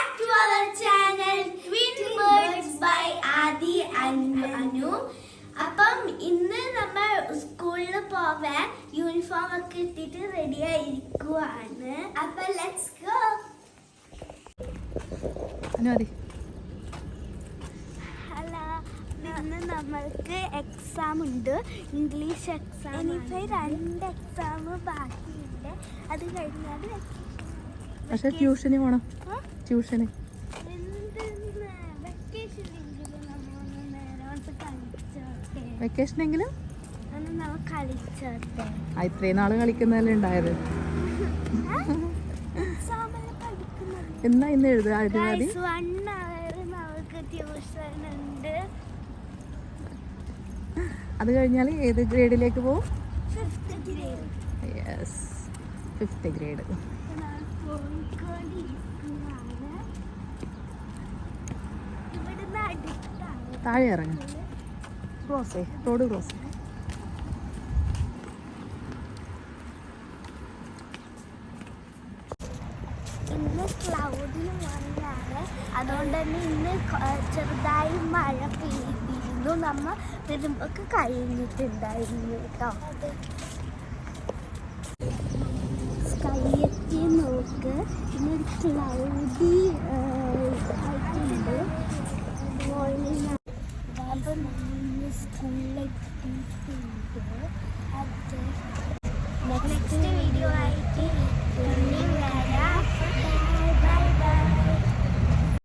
back to our channel Twin Birds by Adi and Anu. അപ്പം ഇന്ന് നമ്മൾ സ്കൂളിൽ പോവാൻ യൂണിഫോം ഒക്കെ ഇട്ടിട്ട് റെഡി ആയിരിക്കുവാണ്. അപ്പൊ ലെറ്റ്സ് ഗോ ഹലോ ഇന്ന് നമ്മൾക്ക് എക്സാം ഉണ്ട്. ഇംഗ്ലീഷ് എക്സാം ഇനിയിപ്പോ രണ്ട് എക്സാം ബാക്കിയുണ്ട്. അത് കഴിഞ്ഞാൽ പക്ഷെ ട്യൂഷന് പോണം. ട്യൂഷന് വെക്കേഷൻ ആ ഇത്രയും നാൾ കളിക്കുന്നതല്ലേ ഉണ്ടായത്? എന്നാ ഇന്ന് എഴുതുക അത് കഴിഞ്ഞാൽ ഏത് ഗ്രേഡിലേക്ക് ഗ്രേഡ് യെസ് ഫിഫ്ത്ത് ഗ്രേഡ് താഴെ ഇറങ്ങും. ക്രോസ് ചെയ് റോഡ് ക്ലൗഡിൽ മഴയാണ് അതുകൊണ്ട് തന്നെ ഇന്ന് ചെറുതായി മഴ പെയ്തിരുന്നു. നമ്മ വരുമ്പൊക്കെ കഴിഞ്ഞിട്ടുണ്ടായിരുന്നു കേട്ടോ. സ്കൈ നോക്ക്. പിന്നെ ഒരു ക്ലൗഡി ആയിട്ടുണ്ട്. the name is school like these people. And next, next